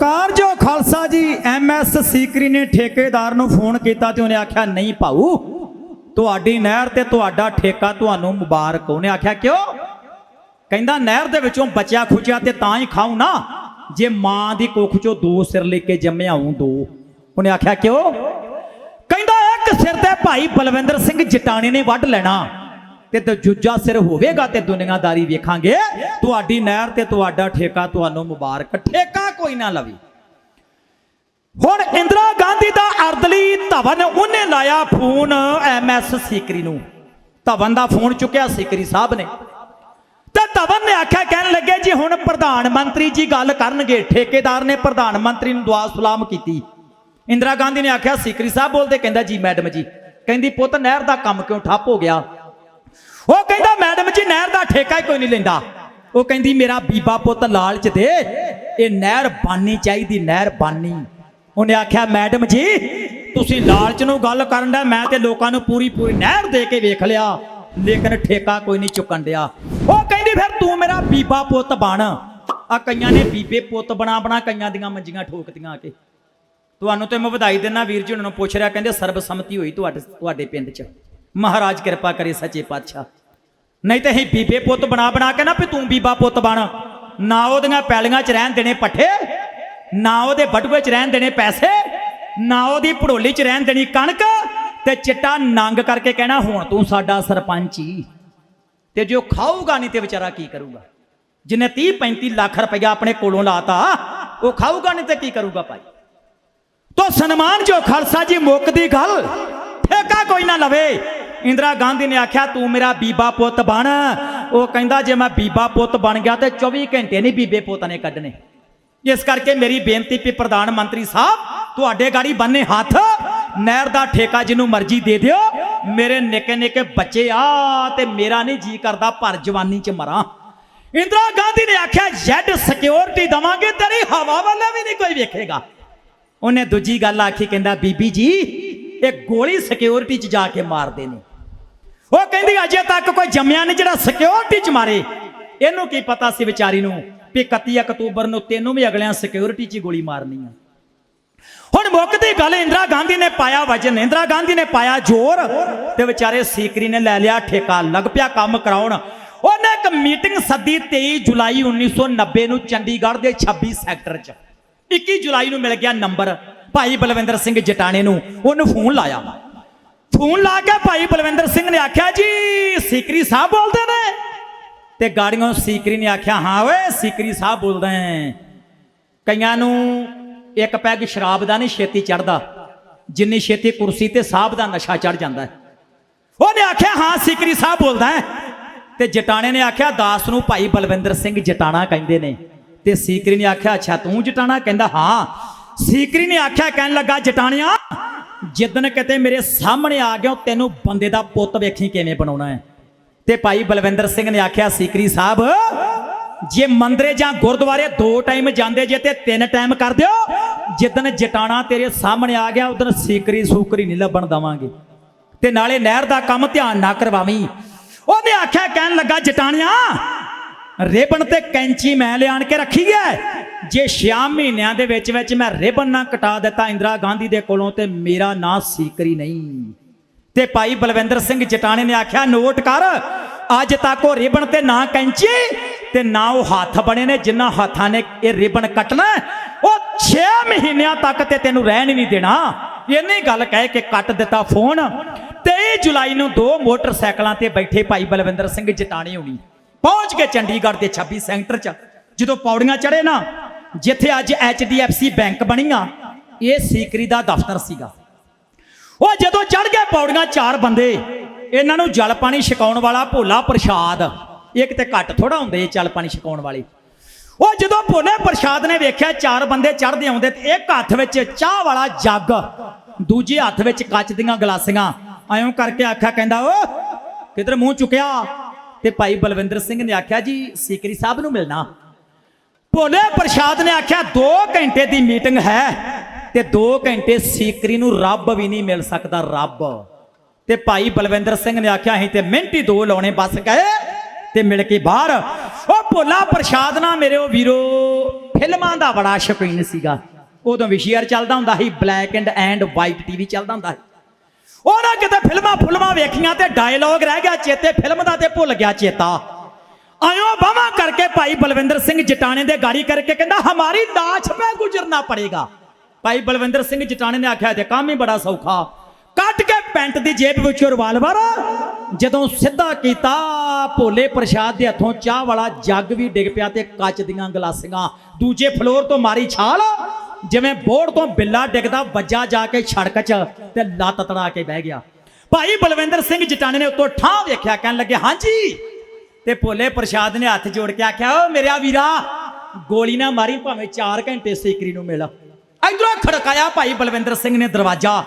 ਕਾਰ ਖਾਲਸਾ ਜੀ ਐਮਐਸ ਸੀਕਰੀ ਨੇ ਠੇਕੇਦਾਰ ਨੂੰ ਫੋਨ ਕੀਤਾ ਤੇ ਉਹਨੇ ਆਖਿਆ, ਨਹੀਂ ਭਾਊ, ਤੁਹਾਡੀ ਨਹਿਰ ਤੇ ਤੁਹਾਡਾ ਠੇਕਾ ਤੁਹਾਨੂੰ ਮੁਬਾਰਕ। ਉਹਨੇ ਆਖਿਆ, ਕਿਉਂ? ਕਹਿੰਦਾ, ਨਹਿਰ ਦੇ ਵਿੱਚੋਂ ਬਚਿਆ ਖੁਚਿਆ ਤੇ ਤਾਂ ਹੀ ਖਾਉ ਨਾ। ਜੇ ਮਾਂ ਦੀ ਕੁੱਖ ਚੋਂ ਦੋ ਸਿਰ ਲੈ ਕੇ ਜੰਮਿਆ ਹੂੰ ਦੋ। ਉਹਨੇ ਆਖਿਆ, ਕਿਉਂ? ਕਹਿੰਦਾ, ਇੱਕ ਸਿਰ ਤੇ ਭਾਈ ਬਲਵਿੰਦਰ ਸਿੰਘ ਜਟਾਣੇ ਨੇ ਵੱਢ ਲੈਣਾ। ਤੇ ਤੇ ਦੂਜਾ ਸਿਰ ਹੋਵੇਗਾ ਤੇ ਦੁਨੀਆਦਾਰੀ ਵੇਖਾਂਗੇ। ਤੁਹਾਡੀ ਨਹਿਰ ਤੇ ਤੁਹਾਡਾ ਠੇਕਾ ਤੁਹਾਨੂੰ ਮੁਬਾਰਕ। ਠੇਕਾ ਕੋਈ ਨਾ ਲਵੇ। ਹੁਣ ਇੰਦਰਾ ਗਾਂਧੀ ਦਾ ਅਰਦਲੀ ਧਵਨ ਉਹਨੇ ਲਾਇਆ ਫੋਨ ਐਮਐਸ ਸੀਕਰੀ ਨੂੰ। ਧਵਨ ਦਾ ਫੋਨ ਚੁੱਕਿਆ ਸੀਕਰੀ ਸਾਹਿਬ ਨੇ। ਤੇ ਧਵਨ ਨੇ ਆਖਿਆ ਕਹਿਣ ਲੱਗੇ ਜੀ ਹੁਣ ਪ੍ਰਧਾਨ ਮੰਤਰੀ ਜੀ ਗੱਲ ਕਰਨਗੇ। ਠੇਕੇਦਾਰ ਨੇ ਪ੍ਰਧਾਨ ਮੰਤਰੀ ਨੂੰ ਦੁਆ ਸਲਾਮ ਕੀਤੀ। ਇੰਦਰਾ ਗਾਂਧੀ ਨੇ ਆਖਿਆ ਸੀਕਰੀ ਸਾਹਿਬ ਬੋਲਦੇ ਕਹਿੰਦਾ ਜੀ ਮੈਡਮ ਜੀ ਕਹਿੰਦੀ ਪੁੱਤ ਨਹਿਰ ਦਾ ਕੰਮ ਕਿਉਂ ਠੱਪ ਹੋ ਗਿਆ? ਕਹਿੰਦਾ, ਮੈਡਮ ਜੀ, ਨਹਿਰ ਦਾ ਠੇਕਾ ਹੀ ਕੋਈ ਨਹੀਂ ਲੈਂਦਾ। ਉਹ ਕਹਿੰਦੀ, ਮੇਰਾ ਬੀਬਾ ਪੁੱਤ ਲਾਲਚ ਦੇ, ਇਹ ਨਹਿਰ ਬਾਨੀ ਚਾਹੀਦੀ, ਨਹਿਰ ਬਾਨੀ ਉਹਨੇ ਆਖਿਆ, ਮੈਡਮ ਜੀ, ਤੁਸੀਂ ਲਾਲਚ ਨੂੰ ਗੱਲ ਕਰਨ ਦਾ, ਮੈਂ ਤੇ ਲੋਕਾਂ ਨੂੰ ਪੂਰੀ ਪੂਰੀ ਨਹਿਰ ਦੇ ਕੇ ਵੇਖ ਲਿਆ, ਲੇਕਿਨ ਠੇਕਾ ਕੋਈ ਨਹੀਂ ਚੁੱਕਣ ਡਿਆ। ਉਹ ਕਹਿੰਦੀ, ਫਿਰ ਤੂੰ ਮੇਰਾ ਬੀਬਾ ਪੁੱਤ ਬਣ। ਆ ਕਈਆਂ ਨੇ ਬੀਬੇ ਪੁੱਤ ਬਣਾ ਬਣਾ ਕਈਆਂ ਦੀਆਂ ਮੰਜੀਆਂ ਠੋਕਦੀਆਂ ਆ ਕੇ। ਤੁਹਾਨੂੰ ਤੇ ਮੈਂ ਵਧਾਈ ਦਿੰਦਾ, ਵੀਰ ਜੀ, ਉਹਨਾਂ ਨੂੰ ਪੁੱਛ ਰਿਹਾ, ਕਹਿੰਦੇ, ਸਰਬਸੰਮਤੀ ਹੋਈ ਤੁਹਾਡੇ ਤੁਹਾਡੇ ਪਿੰਡ 'ਚ। ਮਹਾਰਾਜ ਕਿਰਪਾ ਕਰੇ, ਸੱਚੇ ਪਾਤਸ਼ਾਹ। ਨਹੀਂ ਤੇ ਅਸੀਂ ਬੀਬੇ ਪੁੱਤ ਬਣਾ ਬਣਾ ਕੇ ਨਾ ਵੀ ਤੂੰ ਬੀਬਾ ਪੁੱਤ ਬਣ। ਨਾ ਉਹਦੀਆਂ ਪੈਲੀਆਂ 'ਚ ਰਹਿਣ ਦੇਣੇ ਪੱਠੇ, ਨਾ ਉਹਦੇ ਬਟੂਏ 'ਚ ਰਹਿਣ ਦੇਣੇ ਪੈਸੇ, ਨਾ ਉਹਦੀ ਪੜੋਲੀ 'ਚ ਰਹਿਣ ਦੇਣੀ ਕਣਕ ਤੇ ਚਿੱਟਾ ਨੰਗ ਕਰਕੇ ਕਹਿਣਾ, ਹੁਣ ਤੂੰ ਸਾਡਾ ਸਰਪੰਚ। ਹੀ ਤੇ ਜੋ ਖਾਊਗਾ ਨਹੀਂ ਤੇ ਵਿਚਾਰਾ ਕੀ ਕਰੂਗਾ? ਜਿਹਨੇ 30 35 ਲੱਖ ਰੁਪਇਆ ਆਪਣੇ ਕੋਲੋਂ ਲਾਤਾ, ਉਹ ਖਾਊਗਾ ਨਹੀਂ ਤੇ ਕੀ ਕਰੂਗਾ ਭਾਈ? ਤੋ ਸਨਮਾਨ ਜੋ ਖਾਲਸਾ ਜੀ ਮੁੱਕਦੀ ਗੱਲ, ਠੇਕਾ ਕੋਈ ਨਾ ਲਵੇ। ਇੰਦਰਾ ਗਾਂਧੀ ਨੇ ਆਖਿਆ, ਤੂੰ ਮੇਰਾ ਬੀਬਾ ਪੁੱਤ ਬਣ। ਉਹ ਕਹਿੰਦਾ, ਜੇ ਮੈਂ ਬੀਬਾ ਪੁੱਤ ਬਣ ਗਿਆ ਤੇ 24 ਘੰਟੇ ਨਹੀਂ ਬੀਬੇ ਪੁੱਤ ਨੇ ਕੱਢਣੇ। ਇਸ ਕਰਕੇ ਮੇਰੀ ਬੇਨਤੀ ਵੀ ਪ੍ਰਧਾਨ ਮੰਤਰੀ ਸਾਹਿਬ, ਤੁਹਾਡੇ ਗਾੜੀ ਬੰਨੇ ਹੱਥ। ਨਹਿਰ ਦਾ ਠੇਕਾ ਜਿਹਨੂੰ ਮਰਜ਼ੀ ਦੇ ਦਿਓ। ਮੇਰੇ ਨਿੱਕੇ ਨਿੱਕੇ ਬੱਚੇ ਆ ਤੇ ਮੇਰਾ ਨਹੀਂ ਜੀ ਕਰਦਾ ਭਰ ਜਵਾਨੀ ਚ ਮਰਾਂ। ਇੰਦਰਾ ਗਾਂਧੀ ਨੇ ਆਖਿਆ ਜੈਡ ਸਿਕਿਉਰਿਟੀ ਦਵਾਂਗੇ, ਤੇਰੀ ਹਵਾ ਵਾਲਾ ਵੀ ਨਹੀਂ ਕੋਈ ਵੇਖੇਗਾ। ਉਹਨੇ ਦੂਜੀ ਗੱਲ ਆਖੀ, ਕਹਿੰਦਾ, ਬੀਬੀ ਜੀ, ਇਹ ਗੋਲੀ ਸਿਕਿਉਰਿਟੀ 'ਚ ਜਾ ਕੇ ਮਾਰਦੇ ਨੇ। ਉਹ ਕਹਿੰਦੀ, ਅਜੇ ਤੱਕ ਕੋਈ ਜੰਮਿਆ ਨਹੀਂ ਜਿਹੜਾ ਸਿਕਿਉਰਿਟੀ 'ਚ ਮਾਰੇ। ਇਹਨੂੰ ਕੀ ਪਤਾ ਸੀ ਵਿਚਾਰੀ ਨੂੰ ਵੀ 31 ਅਕਤੂਬਰ ਨੂੰ ਤੈਨੂੰ ਵੀ ਅਗਲਿਆਂ ਸਿਕਿਉਰਿਟੀ 'ਚ ਹੀ ਗੋਲੀ ਮਾਰਨੀ ਆ। ਹੁਣ ਮੁੱਕਦੀ ਗੱਲ ਇੰਦਰਾ ਗਾਂਧੀ ਨੇ ਪਾਇਆ ਵਜਨ। ਇੰਦਰਾ ਗਾਂਧੀ ਨੇ ਪਾਇਆ ਜ਼ੋਰ ਤੇ ਵਿਚਾਰੇ ਸੀਕਰੀ ਨੇ ਲੈ ਲਿਆ ਠੇਕਾ। ਲੱਗ ਪਿਆ ਕੰਮ ਕਰਾਉਣ। ਉਹਨੇ ਇੱਕ ਮੀਟਿੰਗ ਸੱਦੀ 23 ਜੁਲਾਈ 1990 ਨੂੰ ਚੰਡੀਗੜ੍ਹ ਦੇ 26 ਸੈਕਟਰ 'ਚ। 21 ਜੁਲਾਈ ਨੂੰ ਮਿਲ ਗਿਆ ਨੰਬਰ। ਭਾਈ ਬਲਵਿੰਦਰ ਸਿੰਘ ਜਟਾਣੇ ਨੂੰ। ਉਹਨੂੰ ਫੋਨ ਲਾਇਆ। ਫੋਨ ਲਾ ਕੇ ਭਾਈ ਬਲਵਿੰਦਰ ਸਿੰਘ ਨੇ ਆਖਿਆ ਜੀ, ਸੀਕਰੀ ਸਾਹਿਬ ਬੋਲਦੇ ਨੇ। ਤੇ ਗਾੜੀਆਂ ਸੀਕਰੀ ਨੇ ਆਖਿਆ, ਹਾਂ ਓਏ, ਸੀਕਰੀ ਸਾਹਿਬ ਬੋਲਦਾ ਹੈ ਕਈਆਂ ਨੂੰ ਇੱਕ ਪੈਗ ਸ਼ਰਾਬ ਦਾ ਨਹੀਂ ਛੇਤੀ ਚੜਦਾ ਜਿੰਨੀ ਛੇਤੀ ਕੁਰਸੀ ਤੇ ਸਾਹਿਬ ਦਾ ਨਸ਼ਾ ਚੜ ਜਾਂਦਾ ਹੈ। ਉਹਨੇ ਆਖਿਆ, ਹਾਂ, ਸੀਕਰੀ ਸਾਹਿਬ ਬੋਲਦਾ ਹੈ। ਤੇ ਜਟਾਣੇ ਨੇ ਆਖਿਆ, ਦਾਸ ਨੂੰ ਭਾਈ ਬਲਵਿੰਦਰ ਸਿੰਘ ਜਟਾਣਾ ਕਹਿੰਦੇ ਨੇ। ਤੇ ਸੀਕਰੀ ਨੇ ਆਖਿਆ, ਅੱਛਾ, ਤੂੰ ਜਟਾਣਾ ਕਹਿੰਦਾ, ਹਾਂ। ਸੀਕਰੀ ਨੇ ਆਖਿਆ, ਕਹਿਣ ਲੱਗਾ, ਜਟਾਣਿਆ ਜਿੱਦਣ ਕਿਤੇ ਮੇਰੇ ਸਾਹਮਣੇ ਆ ਗਿਆ, ਤੈਨੂੰ ਬੰਦੇ ਦਾ ਪੁੱਤ ਵੇਖੀ ਕਿਵੇਂ ਬਣਾਉਣਾ ਹੈ। ਤੇ ਭਾਈ ਬਲਵਿੰਦਰ ਸਿੰਘ ਨੇ ਆਖਿਆ, ਸੀਕਰੀ ਸਾਹਿਬ, ਜੇ ਮੰਦਰੇ ਜਾਂ ਗੁਰਦੁਆਰੇ ਦੋ ਟਾਈਮ ਜਾਂਦੇ ਜੇ ਤੇ ਤਿੰਨ ਟਾਈਮ ਕਰ ਦਿਓ। ਜਿੱਦਣ ਜਟਾਣਾ ਤੇਰੇ ਸਾਹਮਣੇ ਆ ਗਿਆ, ਉਦੋਂ ਸੀਕਰੀ ਸੂਕਰੀ ਨਹੀਂ ਲੱਭਣ ਦਵਾਂਗੇ। ਤੇ ਨਾਲੇ ਨਹਿਰ ਦਾ ਕੰਮ ਧਿਆਨ ਨਾ ਕਰਵਾਵੀਂ। ਉਹਨੇ ਆਖਿਆ, ਕਹਿਣ ਲੱਗਾ, ਜਟਾਣਿਆ, ਰੇਬਨ ਤੇ ਕੈਂਚੀ ਮੈਂ ਲਿਆਣ ਕੇ ਰੱਖੀ ਹੈ। ਜੇ 6 ਮਹੀਨਿਆਂ ਦੇ ਵਿੱਚ ਵਿੱਚ ਮੈਂ ਰਿਬਨ ਨਾ ਕਟਾ ਦਿੱਤਾ ਇੰਦਰਾ ਗਾਂਧੀ ਦੇ ਕੋਲੋਂ ਤੇ ਮੇਰਾ ਨਾਂ ਸੀਕਰੀ ਨਹੀਂ। ਤੇ ਭਾਈ ਬਲਵਿੰਦਰ ਸਿੰਘ ਜਟਾਣੇ ਨੇ ਆਖਿਆ, ਨੋਟ ਕਰ, ਅੱਜ ਤੱਕ ਉਹ ਰਿਬਨ ਤੇ ਨਾ ਕੈਂਚੀ ਤੇ ਨਾ ਉਹ ਹੱਥ ਬਣੇ ਨੇ, ਜਿਨ੍ਹਾਂ ਹੱਥਾਂ ਨੇ ਇਹ ਰਿਬਨ ਕੱਟਣਾ ਉਹ 6 ਮਹੀਨਿਆਂ ਤੱਕ ਤੇ ਤੈਨੂੰ ਰਹਿਣ ਹੀ ਨਹੀਂ ਦੇਣਾ। ਇੰਨੀ ਗੱਲ ਕਹਿ ਕੇ ਕੱਟ ਦਿੱਤਾ ਫੋਨ। 23 ਜੁਲਾਈ ਨੂੰ ਦੋ ਮੋਟਰਸਾਈਕਲਾਂ ਤੇ ਬੈਠੇ ਭਾਈ ਬਲਵਿੰਦਰ ਸਿੰਘ ਜਟਾਣੇ ਹੋਣੀ। ਪਹੁੰਚ ਕੇ ਚੰਡੀਗੜ੍ਹ ਦੇ 26 ਸੈਕਟਰ 'ਚ। ਜਦੋਂ ਪੌੜੀਆਂ ਚੜੇ ਨਾ ਜਿੱਥੇ ਅੱਜ HDFC ਬੈਂਕ ਬਣੀ ਆ ਇਹ ਸੀਕਰੀ ਦਾ ਦਫ਼ਤਰ ਸੀਗਾ। ਉਹ ਜਦੋਂ ਚੜ ਗਏ ਪੌੜੀਆਂ ਚਾਰ ਬੰਦੇ, ਇਹਨਾਂ ਨੂੰ ਜਲ ਪਾਣੀ ਛਕਾਉਣ ਵਾਲਾ ਭੋਲਾ ਪ੍ਰਸ਼ਾਦ, ਇੱਕ ਤੇ ਘੱਟ ਥੋੜਾ ਹੁੰਦੇ ਜਲ ਪਾਣੀ ਛਕਾਉਣ ਵਾਲੇ। ਉਹ ਜਦੋਂ ਭੋਲੇ ਪ੍ਰਸ਼ਾਦ ਨੇ ਵੇਖਿਆ ਚਾਰ ਬੰਦੇ ਚੜਦੇ ਆਉਂਦੇ ਤੇ ਇੱਕ ਹੱਥ ਵਿੱਚ ਚਾਹ ਵਾਲਾ ਜੱਗ, ਦੂਜੇ ਹੱਥ ਵਿੱਚ ਕੱਚ ਦੀਆਂ ਗਲਾਸੀਆਂ ਐਂ ਕਰਕੇ ਆਖਿਆ, ਕਹਿੰਦਾ, ਓ, ਕਿਧਰ ਮੂੰਹ ਚੁੱਕਿਆ? ਤੇ ਭਾਈ ਬਲਵਿੰਦਰ ਸਿੰਘ ਨੇ ਆਖਿਆ, ਜੀ, ਸੀਕਰੀ ਸਾਹਿਬ ਨੂੰ ਮਿਲਣਾ। ਭੋਲੇ ਪ੍ਰਸ਼ਾਦ ਨੇ ਆਖਿਆ 2 ਘੰਟੇ ਦੀ ਮੀਟਿੰਗ ਹੈ ਤੇ 2 ਘੰਟੇ ਸੀਕਰੀ ਨੂੰ ਰੱਬ ਵੀ ਨਹੀਂ ਮਿਲ ਸਕਦਾ, ਰੱਬ। ਤੇ ਭਾਈ ਬਲਵਿੰਦਰ ਸਿੰਘ ਨੇ ਆਖਿਆ, ਅਸੀਂ ਤੇ ਮਿੰਟ ਦੋ ਲਾਉਣੇ, ਬਸ ਗਏ ਤੇ ਮਿਲ ਕੇ ਬਾਹਰ। ਉਹ ਭੋਲਾ ਪ੍ਰਸ਼ਾਦ ਨਾ ਮੇਰੇ ਉਹ ਵੀਰੋ, ਫਿਲਮਾਂ ਦਾ ਬੜਾ ਸ਼ੌਕੀਨ ਸੀਗਾ। ਉਦੋਂ ਵਿਸ਼ੇਅਰ ਚੱਲਦਾ ਹੁੰਦਾ ਸੀ, black and and white TV ਚੱਲਦਾ ਹੁੰਦਾ ਸੀ। ਉਹਨਾਂ ਕਿਤੇ ਫਿਲਮਾਂ ਫੁਲਮਾਂ ਵੇਖੀਆਂ ਤੇ ਡਾਇਲੌਗ ਰਹਿ ਗਿਆ, ਚੇਤੇ ਫਿਲਮ ਦਾ ਤੇ ਭੁੱਲ ਗਿਆ ਚੇਤਾ। ਆਇਓ ਬਾਵਾ ਕਰਕੇ ਭਾਈ ਬਲਵਿੰਦਰ ਸਿੰਘ ਜਟਾਣੇ ਦੇ ਗਾੜੀ ਕਰਕੇ ਕਹਿੰਦਾ, ਹਮਾਰੀ ਲਾਸ਼ ਪੇ ਗੁਜ਼ਰਨਾ ਪੜੇਗਾ। ਭਾਈ ਬਲਵਿੰਦਰ ਸਿੰਘ ਜਟਾਣੇ ਨੇ ਆਖਿਆ ਤੇ ਕੰਮ ਹੀ ਬੜਾ ਸੌਖਾ। ਕੱਟ ਕੇ ਪੈਂਟ ਦੀ ਜੇਬ ਵਿੱਚੋਂ ਰਿਵਾਲਵਰ ਜਦੋਂ ਸਿੱਧਾ ਕੀਤਾ, ਭੋਲੇ ਪ੍ਰਸ਼ਾਦ ਦੇ ਹੱਥੋਂ ਚਾਹ ਵਾਲਾ ਜੱਗ ਵੀ ਡਿੱਗ ਪਿਆ ਤੇ ਕੱਚ ਦੀਆਂ ਗਲਾਸੀਆਂ। ਦੂਜੇ ਫਲੋਰ ਤੋਂ ਮਾਰੀ ਛਾਲ, ਜਿਵੇਂ ਬੋਰਡ ਤੋਂ ਬਿੱਲਾ ਡਿੱਗਦਾ, ਵੱਜਾ ਜਾ ਕੇ ਛੜਕ 'ਚ ਤੇ ਲੱਤ ਤੜਾ ਕੇ ਬਹਿ ਗਿਆ। ਭਾਈ ਬਲਵਿੰਦਰ ਸਿੰਘ ਜਟਾਣੇ ਨੇ ਉੱਤੋਂ ਠਾਂ ਵੇਖਿਆ, ਕਹਿਣ ਲੱਗੇ, ਹਾਂਜੀ ਤੇ ਭੋਲੇ ਪ੍ਰਸ਼ਾਦ ਨੇ ਹੱਥ ਜੋੜ ਕੇ ਆਖਿਆ, ਓ ਮੇਰਿਆ ਵੀਰਾ, ਗੋਲੀ ਨਾ ਮਾਰੀ, ਭਾਵੇਂ 4 ਘੰਟੇ ਸੇਕਰੀ ਨੂੰ ਮਿਲ। ਇਧਰੋਂ ਖੜਕਾਇਆ ਭਾਈ ਬਲਵਿੰਦਰ ਸਿੰਘ ਨੇ ਦਰਵਾਜ਼ਾ।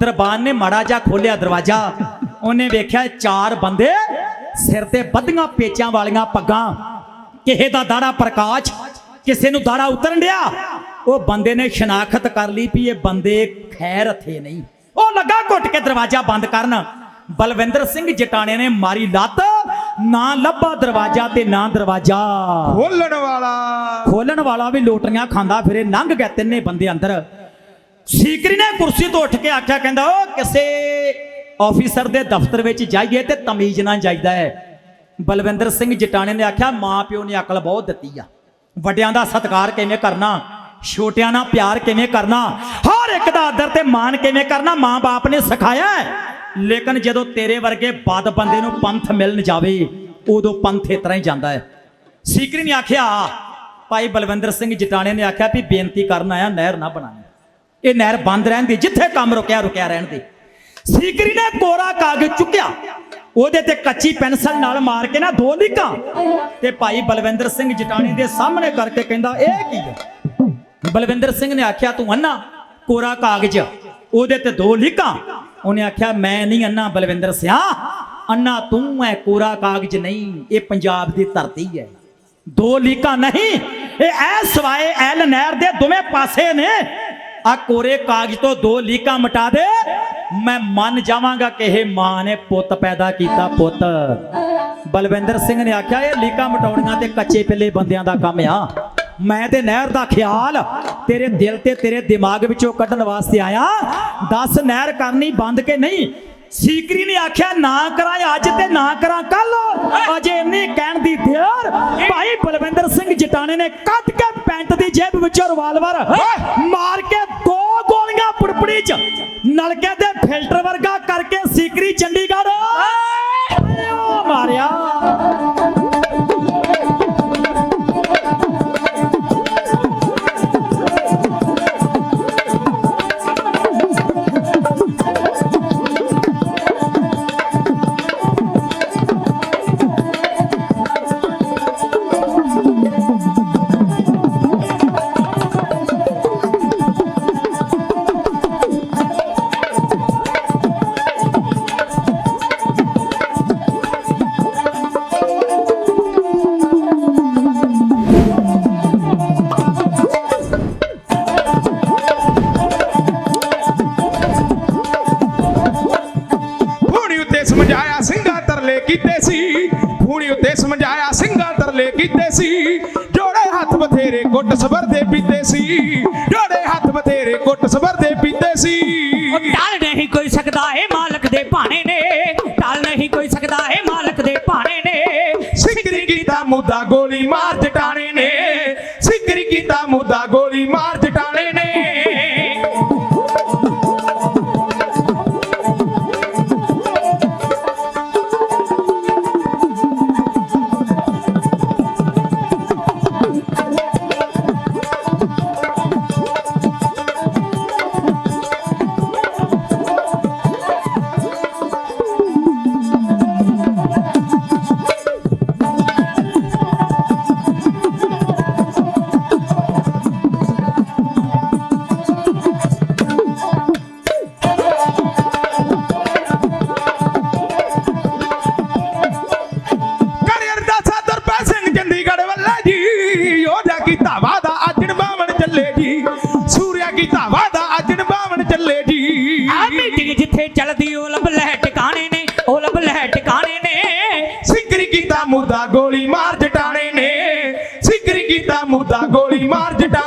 ਦਰਬਾਨ ਨੇ ਮਾੜਾ ਜਾ ਖੋਲਿਆ ਦਰਵਾਜ਼ਾ। ਉਹਨੇ ਵੇਖਿਆ ਚਾਰ ਬੰਦੇ ਸਿਰ ਤੇ ਬੱਧੀਆਂ ਪੇਚਾਂ ਵਾਲੀਆਂ ਪੱਗਾਂ। ਕਿਸੇ ਦਾ ਦਾੜਾ ਪ੍ਰਕਾਸ਼, ਕਿਸੇ ਨੂੰ ਦਾੜਾ ਉਤਰਨ ਡਿਆ। ਉਹ ਬੰਦੇ ਨੇ ਸ਼ਨਾਖਤ ਕਰ ਲਈ ਵੀ ਇਹ ਬੰਦੇ ਖੈਰ ਹੱਥੇ ਨਹੀਂ। ਉਹ ਲੱਗਾ ਘੁੱਟ ਕੇ ਦਰਵਾਜ਼ਾ ਬੰਦ ਕਰਨ। ਬਲਵਿੰਦਰ ਸਿੰਘ ਜਟਾਣੇ ਨੇ ਮਾਰੀ ਲੱਤ। ਨਾ ਲੱਭਾ ਦਰਵਾਜ਼ਾ ਤੇ ਨਾ ਦਰਵਾਜ਼ਾ। ਖੋਲਣ ਵਾਲਾ। ਖੋਲਣ ਵਾਲਾ ਵੀ ਲੋਟਰੀਆਂ ਖਾਂਦਾ ਫਿਰੇ ਲੰਘ ਗਏ ਤਿੰਨੇ ਬੰਦੇ ਅੰਦਰ। ਸੀਕਰੀ ਨੇ ਕੁਰਸੀ ਤੋਂ ਉੱਠ ਕੇ ਆਖਿਆ ਕਹਿੰਦਾ ਉਹ ਕਿਸੇ ਆਫੀਸਰ ਦੇ ਦਫ਼ਤਰ ਵਿੱਚ ਜਾਈਏ ਤੇ ਤਮੀਜ਼ ਨਾਲ ਜਾਈਦਾ ਹੈ। ਬਲਵਿੰਦਰ ਸਿੰਘ ਜਟਾਣੇ ਨੇ ਆਖਿਆ ਮਾਂ ਪਿਓ ਨੇ ਅਕਲ ਬਹੁਤ ਦਿੱਤੀ ਆ। ਵੱਡਿਆਂ ਦਾ ਸਤਿਕਾਰ ਕਿਵੇਂ ਕਰਨਾ? ਛੋਟਿਆਂ ਨਾਲ ਪਿਆਰ ਕਿਵੇਂ ਕਰਨਾ? ਹਰ ਇੱਕ ਦਾ ਆਦਰ ਤੇ ਮਾਣ ਕਿਵੇਂ ਕਰਨਾ ਮਾਂ-ਬਾਪ ਨੇ ਸਿਖਾਇਆ ਲੇਕਿਨ ਜਦੋਂ ਤੇਰੇ ਵਰਗੇ ਬਦ ਬੰਦੇ ਨੂੰ ਪੰਥ ਮਿਲਣ ਜਾਵੇ, ਉਦੋਂ ਪੰਥ ਇਸ ਤਰ੍ਹਾਂ ਹੀ ਜਾਂਦਾ ਹੈ। ਸੀਕਰੀ ਨੇ ਆਖਿਆ, ਭਾਈ ਬਲਵਿੰਦਰ ਸਿੰਘ ਜਟਾਣੇ ਨੇ ਆਖਿਆ ਵੀ ਬੇਨਤੀ ਕਰਨ ਆਇਆ, ਨਹਿਰ ਨਾ ਬਣਾਣੀ ਇਹ ਨਹਿਰ ਬੰਦ ਰਹਿਣ ਦੀ, ਜਿੱਥੇ ਕੰਮ ਰੁਕਿਆ ਰੁਕਿਆ ਰਹਿਣ ਦੀ। ਸੀਕਰੀ ਨੇ ਕੋਰਾ ਕਾਗਜ਼ ਚੁੱਕਿਆ। ਉਹਦੇ ਤੇ ਕੱਚੀ ਪੈਨਸਲ ਨਾਲ ਮਾਰ ਕੇ ਨਾ ਦੋ ਲਿਖਾਂ ਤੇ ਭਾਈ ਬਲਵਿੰਦਰ ਸਿੰਘ ਜਟਾਣੀ ਦੇ ਸਾਹਮਣੇ ਕਰਕੇ ਕਹਿੰਦਾ, ਇਹ ਕੀ ਹੈ? ਬਲਵਿੰਦਰ ਸਿੰਘ ਨੇ ਆਖਿਆ, ਤੂੰ ਅੰਨਾ ਕੋਰਾ ਕਾਗਜ਼, ਉਹਦੇ ਤੇ ਦੋ ਲਿਖਾਂ। ਉਹਨੇ ਆਖਿਆ, ਮੈਂ ਨਹੀਂ ਅੰਨਾ ਬਲਵਿੰਦਰ ਸਿਆ। ਅੰਨਾ, ਤੂੰ ਹੈ ਕੋਰਾ ਕਾਗਜ਼ ਨਹੀਂ, ਇਹ ਪੰਜਾਬ ਦੀ ਧਰਤੀ ਹੈ ਦੋ ਲੀਕਾਂ ਨਹੀਂ, ਇਹ ਐ ਸਵਾਏ ਐਲ ਨਹਿਰ ਦੇ ਦੋਵੇਂ ਪਾਸੇ ਨੇ। ਆ ਕੋਰੇ ਕਾਗਜ਼ ਤੋਂ ਦੋ ਲੀਕਾਂ ਮਿਟਾ ਦੇ। ਮੈਂ ਮੰਨ ਜਾਵਾਂਗਾ ਕਿ ਇਹ ਮਾਂ ਨੇ ਪੁੱਤ ਪੈਦਾ ਕੀਤਾ, ਪੁੱਤ। ਬਲਵਿੰਦਰ ਸਿੰਘ ਨੇ ਆਖਿਆ, ਇਹ ਲੀਕਾਂ ਮਟਾਉਣੀਆਂ ਤੇ ਕੱਚੇ ਪਿੱਲੇ ਬੰਦਿਆਂ ਦਾ ਕੰਮ ਆ। ਮੈਂ ਤੇ ਨਹਿਰ ਦਾ ਖਿਆਲ ਤੇਰੇ ਦਿਲ ਤੇ ਤੇਰੇ ਦਿਮਾਗ ਵਿੱਚੋਂ ਕੱਢਣ ਵਾਸਤੇ ਆਇਆ। ਦੱਸ ਨਹਿਰ ਕਰਨੀ ਬੰਦ ਕੇ ਨਹੀਂ? ਸੀਕਰੀ ਨੇ ਆਖਿਆ ਨਾ ਕਰਾਂ ਅੱਜ ਤੇ ਨਾ ਕਰਾਂ ਕੱਲ ਅਜੇ ਇੰਨੀ ਕਹਿਣ ਦੀ ਦੇਰ। ਭਾਈ ਬਲਵਿੰਦਰ ਸਿੰਘ ਜਟਾਣੇ ਨੇ ਕੱਢ ਕੇ ਪੈਂਟ ਦੀ ਜੇਬ ਵਿੱਚੋਂ ਰਿਵਾਲਵਰ ਮਾਰ ਕੇ ਦੋ ਗੋਲੀਆਂ ਪੁੜਪੜੀ ਚ ਨਲਕੇ ਦੇ ਫਿਲਟਰ ਵਰਗਾ ਕਰਕੇ ਸੀਕਰੀ ਚੰਡੀਗੜ੍ਹ। ਮਾਰਿਆ। ਕੀਤੇ ਸੀ। ਫੂਣੀ ਉੱਤੇ ਸਮਝਾਇਆ ਸਿੰਘਾਂ ਤਰਲੇ ਕੀਤੇ ਸੀ। ਜੋੜੇ ਹੱਥ ਬਥੇਰੇ ਗੁੱਟ ਸਬਰ ਦੇ ਪੀਤੇ ਸੀ। ਜੋੜੇ ਹੱਥ ਬਥੇਰੇ ਗੁੱਟ ਸਬਰ ਦੇ ਪੀਤੇ ਸੀ। ਉਹ ਟਾਲ ਨਹੀਂ ਕੋਈ ਸਕਦਾ ਇਹ ਮਾਲਕ ਦੇ ਭਾਣੇ ਨੇ। ਟਾਲ ਨਹੀਂ ਕੋਈ ਸਕਦਾ ਇਹ ਮਾਲਕ ਦੇ ਭਾਣੇ ਨੇ। ਸਿਕਰੀ ਕੀਤਾ ਮੁੱਦਾ ਗੋਲੀ ਮਾਰ ਜਟਾਣੇ ਨੇ। ਸਿਕਰੀ ਕੀਤਾ ਮੁੱਦਾ ਗੋਲੀ ਮਾਰ ਟਿਕਾਣੇ ਨੇ ਸਿਕਰੀ ਕੀਤਾ ਮੁੱਦਾ ਗੋਲੀ ਮਾਰ ਜਟਾਣੇ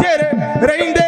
ਚਿਰ ਰਹਿੰਦੇ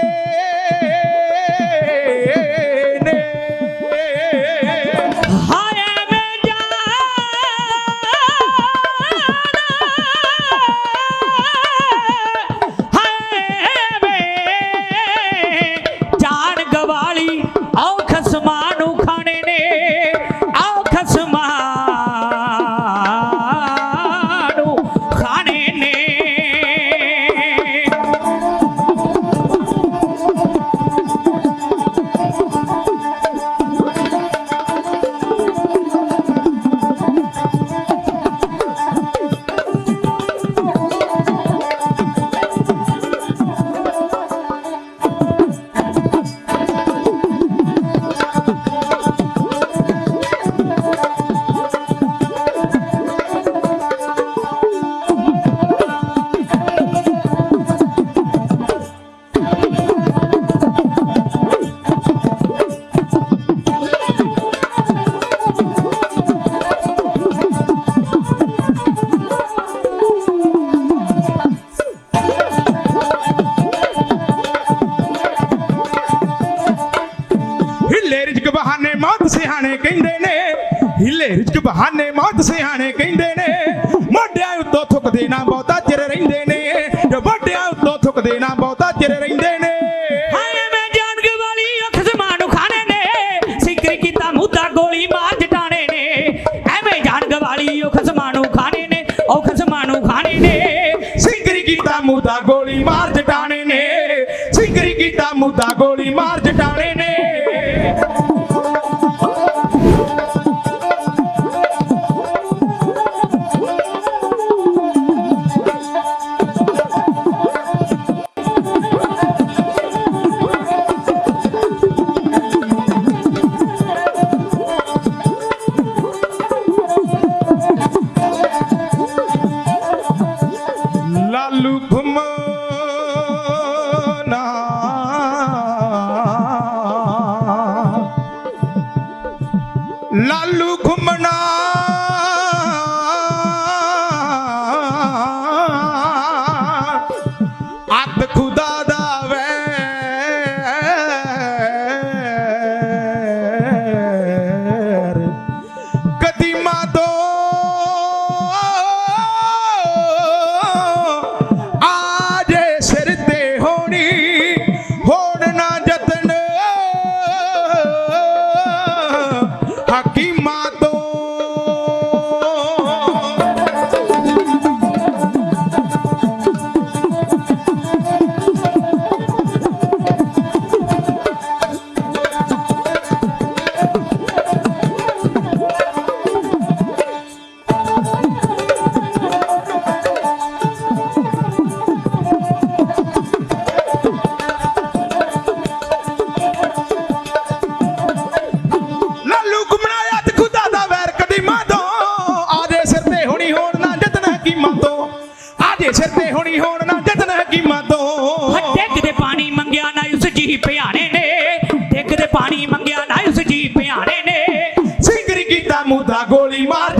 ਥੁੱਕਦੇ ਨਾ ਬਹੁਤਾ ਚਿਰ ਰਹਿੰਦੇ ਨੇ। ਜੋ ਮੋਢਿਆਂ ਉੱਤੋਂ ਥੁੱਕਦੇ ਨਾ ਬਹੁਤਾ ਚਿਰ ਰਹਿੰਦੇ ਨੇ। ਹਾਏ ਮੈਂ ਜਾਨ ਗਵਾਲੀ ਅੱਖ ਜ਼ਮਾਨ ਨੂੰ ਖਾਣੇ ਨੇ। ਸਿਕਰ ਕੀਤਾ ਮੁੱਦਾ ਗੋਲੀ ਮਾਰ ਜਟਾਣੇ ਨੇ। ਐਵੇਂ ਜਾਨ ਗਵਾਲੀ ਅੱਖ ਜ਼ਮਾਨ ਨੂੰ ਖਾਣੇ ਨੇ ਔਖ ਜ਼ਮਾਨ ਨੂੰ ਖਾਣੇ ਨੇ। ਸਿੰਗਰੀ ਕੀਤਾ ਮੁੱਦਾ ਗੋਲੀ ਮਾਰ ਜਟਾਣੇ ਨੇ। ਸਿੰਗਰੀ ਕੀਤਾ ਮੁੱਦਾ ਗੋਲੀ ਮਾਰ ਲਾਲੂ ਅੱਤ ਖੁਦਾ ਦਾ ਵੈਰ ਕਦੀਮਾ ਤੋਂ ਆਜੇ ਸਿਰ ਤੇ ਹੋਣੀ, ਹੋਣ ਨਾ ਜਤਨ ਹਕੀਮਾਂ ਸਿਰ ਤੇ ਹੁਣੀ ਹੋਣ ਨਾ ਜਤਨਾ ਕੀ ਮਾਤੋ ਹੱਟੇ ਕਿਤੇ ਪਾਣੀ ਮੰਗਿਆ ਨਾ ਉਸ ਜੀ ਪਿਆਰੇ ਨੇ। ਡਿੱਗ ਦੇ ਪਾਣੀ ਮੰਗਿਆ ਨਾ ਉਸ ਜੀ ਪਿਆਰੇ ਨੇ। ਸਿੰਗਰ ਕੀਤਾ ਮੂਦਾ ਗੋਲੀ ਮਾਰ